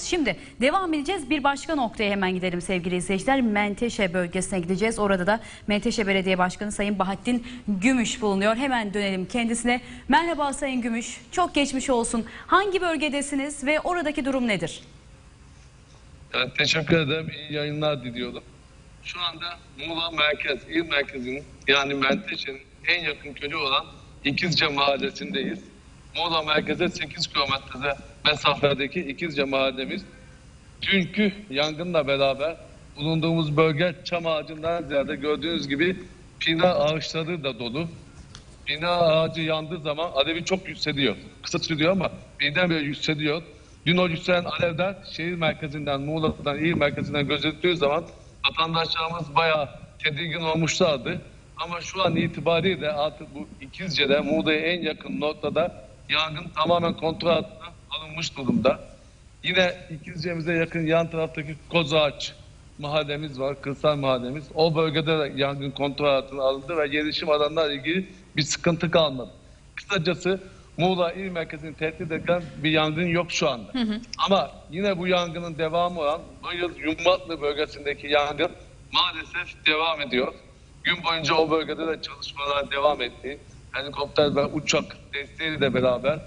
Şimdi devam edeceğiz. Bir başka noktaya hemen gidelim sevgili izleyiciler. Menteşe bölgesine gideceğiz. Orada da Menteşe Belediye Başkanı Sayın Bahattin Gümüş bulunuyor. Hemen dönelim kendisine. Merhaba Sayın Gümüş. Çok geçmiş olsun. Hangi bölgedesiniz ve oradaki durum nedir? Evet, teşekkür ederim. İyi yayınlar diliyorum. Şu anda Muğla Merkez, il merkezinin yani Menteşe'nin en yakın köyü olan İkizce Mahallesi'ndeyiz. Muğla Merkez'e 8 kilometrede mesafedeki İkizce Mahallemiz dünkü yangınla beraber bulunduğumuz bölge çam ağacından ziyade gördüğünüz gibi pina ağaçları da dolu. Bina ağacı yandığı zaman alevi çok yükseliyor. Kısa sürüyor ama birdenbire yükseliyor. Dün o yükselen alevler şehir merkezinden, Muğla'dan, il merkezinden gözüktüğü zaman vatandaşlarımız bayağı tedirgin olmuşlardı. Ama şu an itibariyle artık bu İkizce'de, Muğla'ya en yakın noktada yangın tamamen kontrol altına alınmış durumda. Yine İkizce'mize yakın yan taraftaki Kozağaç mahallemiz var, kırsal mahallemiz. O bölgede de yangın kontrol altına alındı ve gelişim alanlarla ilgili bir sıkıntı kalmadı. Kısacası Muğla il merkezini tehdit eden bir yangın yok şu anda. Ama yine bu yangının devamı olan Bayıl Yumatlı bölgesindeki yangın maalesef devam ediyor. Gün boyunca o bölgede de çalışmalar devam etti. Helikopter ve uçak desteğiyle beraber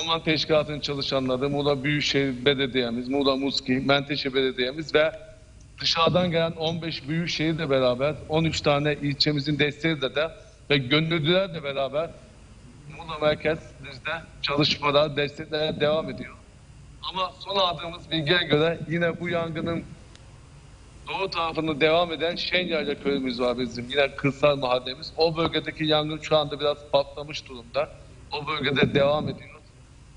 Orman Teşkilatı'nın çalışanları, Muğla Büyükşehir Belediye'miz, Muğla Muski, Menteşe Belediye'miz ve dışarıdan gelen 15 büyükşehirle beraber 13 tane ilçemizin desteğiyle de ve gönüllülerle beraber Muğla merkezimizde çalışmalar, desteklere devam ediyor. Ama son aldığımız bilgiye göre yine bu yangının doğu tarafında devam eden Şenyayla köyümüz var bizim. Yine kırsal mahallemiz. O bölgedeki yangın şu anda biraz patlamış durumda. O bölgede devam ediyor.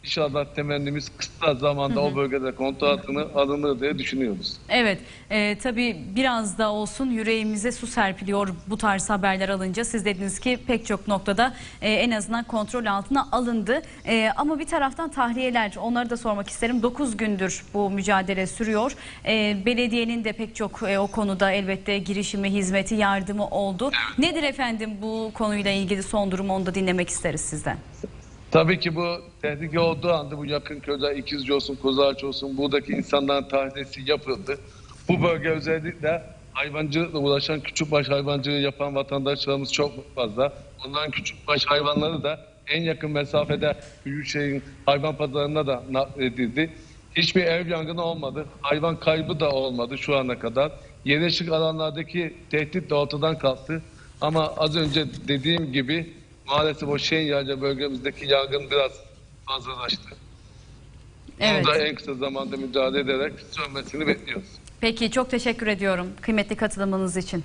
İnşallah temennimiz kısa zamanda o bölgede kontrol altına alınır diye düşünüyoruz. Evet, e, tabii biraz da olsun yüreğimize su serpiliyor bu tarz haberler alınca. Siz dediniz ki pek çok noktada e, en azından kontrol altına alındı. E, ama bir taraftan tahliyeler, onları da sormak isterim. 9 gündür bu mücadele sürüyor. E, belediyenin de pek çok e, o konuda elbette girişimi, hizmeti, yardımı oldu. Nedir efendim bu konuyla ilgili son durumu onu da dinlemek isteriz sizden. Tabii ki bu tehlike olduğu anda bu yakın köyler İkizce olsun, Kozağaç olsun buradaki insanların tahliyesi yapıldı. Bu bölge özellikle hayvancılıkla uğraşan küçükbaş hayvancılığı yapan vatandaşlarımız çok fazla. Onların küçükbaş hayvanları da en yakın mesafede Büyükşehir'in hayvan pazarına da nakledildi. Hiçbir ev yangını olmadı. Hayvan kaybı da olmadı şu ana kadar. Yerleşik alanlardaki tehdit de ortadan kalktı. Ama az önce dediğim gibi maalesef o Şenyayca bölgemizdeki yangın biraz fazlalaştı. Evet. Bunu da en kısa zamanda müdahale ederek sönmesini bekliyoruz. Peki çok teşekkür ediyorum kıymetli katılımınız için.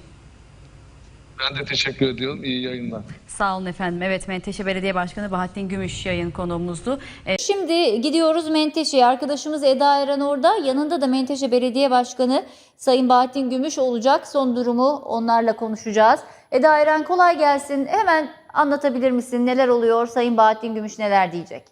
Ben de teşekkür ediyorum. İyi yayınlar. Sağ olun efendim. Evet Menteşe Belediye Başkanı Bahattin Gümüş yayın konuğumuzdu. E, Şimdi gidiyoruz Menteşe'ye. Arkadaşımız Eda Eren orada. Yanında da Menteşe Belediye Başkanı Sayın Bahattin Gümüş olacak. Son durumu onlarla konuşacağız. Eda Eren kolay gelsin. Hemen anlatabilir misin? Neler oluyor? Sayın Bahattin Gümüş neler diyecek?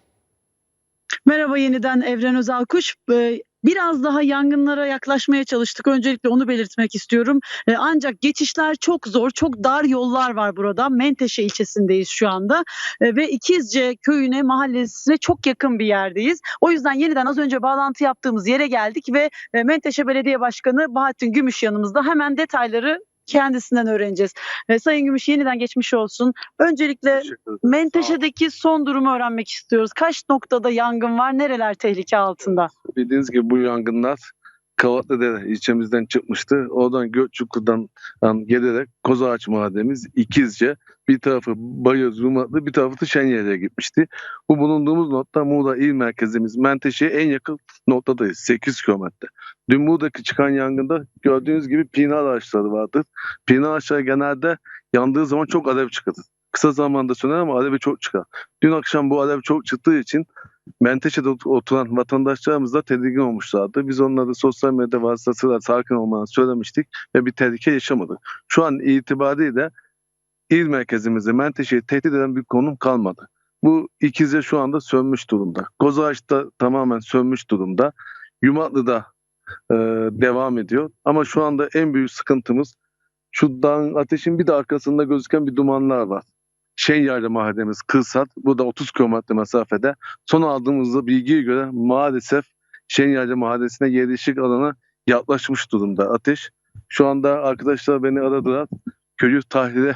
Merhaba yeniden Evren Özalkuş. Ee, Biraz daha yangınlara yaklaşmaya çalıştık. Öncelikle onu belirtmek istiyorum. Ee, Ancak geçişler çok zor, çok dar yollar var burada. Menteşe ilçesindeyiz şu anda Ee, ve İkizce köyüne, mahallesine çok yakın bir yerdeyiz. O yüzden yeniden az önce bağlantı yaptığımız yere geldik ve e, Menteşe Belediye Başkanı Bahattin Gümüş yanımızda. Hemen detayları kendisinden öğreneceğiz. Ee, Sayın Gümüş yeniden geçmiş olsun. Öncelikle Menteşe'deki son durumu öğrenmek istiyoruz. Kaç noktada yangın var? Nereler tehlike altında? Bildiğiniz gibi bu yangınlar Kavatlıdere ilçemizden çıkmıştı. Oradan Gökçukur'dan yani gelerek Kozağaç mahallemiz İkizce bir tarafı Bayır Zumatlı bir tarafı da Şenyer'e gitmişti. Bu bulunduğumuz nokta Muğla il merkezimiz Menteşe'ye en yakın noktadayız 8 kilometre. Dün buradaki çıkan yangında gördüğünüz gibi pina ağaçları vardır. Pina ağaçları genelde yandığı zaman çok alev çıkar. Kısa zamanda söner ama alevi çok çıkar. Dün akşam bu alev çok çıktığı için Menteşe'de ot- oturan vatandaşlarımız da tedirgin olmuşlardı. Biz onlara sosyal medya vasıtasıyla sakin olmanı söylemiştik ve bir tehlike yaşamadık. Şu an itibariyle il merkezimizde Menteşe'yi tehdit eden bir konum kalmadı. Bu ikizce şu anda sönmüş durumda. Kozağaç'ta tamamen sönmüş durumda. Yumatlı'da e, devam ediyor. Ama şu anda en büyük sıkıntımız şu dağın ateşin bir de arkasında gözüken bir dumanlar var. Şenyayla mahallemiz Kırsat. Bu da 30 kilometre mesafede. Son aldığımızda bilgiye göre maalesef Şenyacı Mahallesi'ne yerleşik alana yaklaşmış durumda ateş. Şu anda arkadaşlar beni aradılar. Köyü tahlile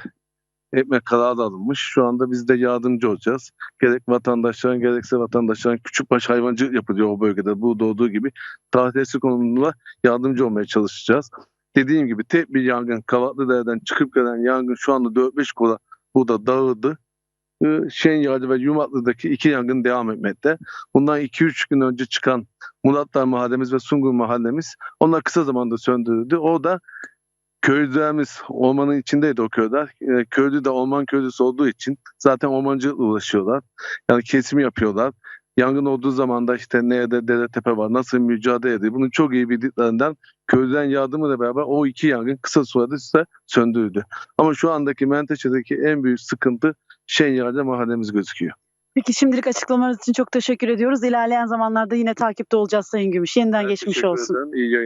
etme kararı alınmış. Şu anda biz de yardımcı olacağız. Gerek vatandaşların gerekse vatandaşların küçükbaş hayvancılık yapılıyor o bölgede. Bu doğduğu gibi tahliyesi konusunda yardımcı olmaya çalışacağız. Dediğim gibi tek bir yangın Kavaklıdere'den çıkıp gelen yangın şu anda 4-5 kola burada dağıldı. Ee, Şenyacı ve Yumaklı'daki iki yangın devam etmekte. Bundan 2-3 gün önce çıkan Muratlar Mahallemiz ve Sungur Mahallemiz onlar kısa zamanda söndürüldü. O da köylerimiz ormanın içindeydi o köyler. Ee, köylü de orman köylüsü olduğu için zaten ormancılıkla uğraşıyorlar. Yani kesim yapıyorlar. Yangın olduğu zaman da işte nerede dere tepe var nasıl mücadele ediyor. Bunu çok iyi bildiklerinden köylüden yardımıyla beraber o iki yangın kısa sürede ise söndürüldü. Ama şu andaki Menteşe'deki en büyük sıkıntı Şenyacı mahallemiz gözüküyor. Peki şimdilik açıklamalarınız için çok teşekkür ediyoruz. İlerleyen zamanlarda yine takipte olacağız Sayın Gümüş. Yeniden Ben geçmiş olsun. ederim. İyi yayınlar.